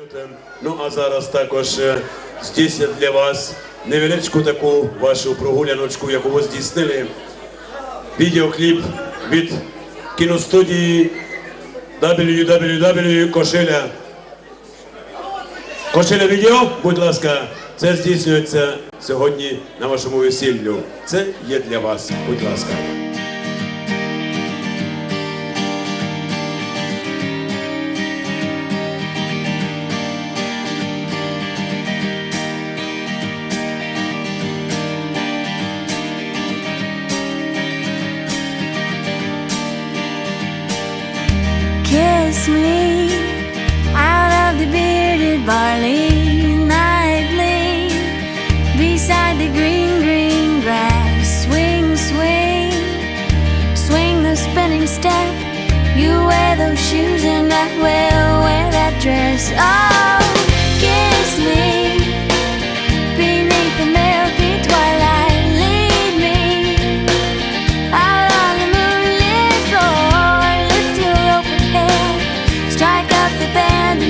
Люте. Ну а зараз також е, здійснять для вас невеличку таку вашу прогуляночку, яку ви здійснили. Відеокліп від кіностудії www. Кошеля. Кошеля відео, будь ласка, це здійснюється сьогодні на вашому весіллю. Це є для вас, будь ласка. Kiss me out of the bearded barley nightly beside the green, green grass. Swing, swing, swing the spinning step. You wear those shoes and I will wear that dress. Oh,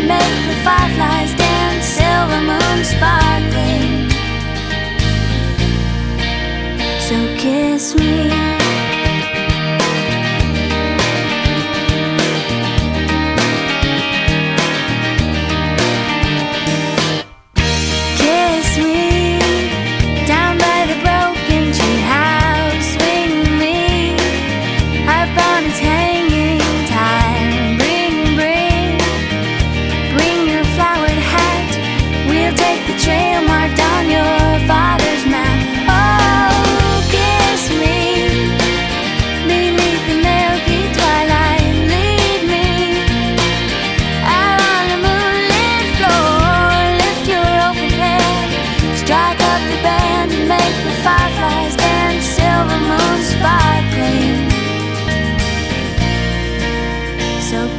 make the fireflies dance, silver moon sparkling. So kiss me.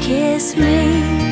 kiss me.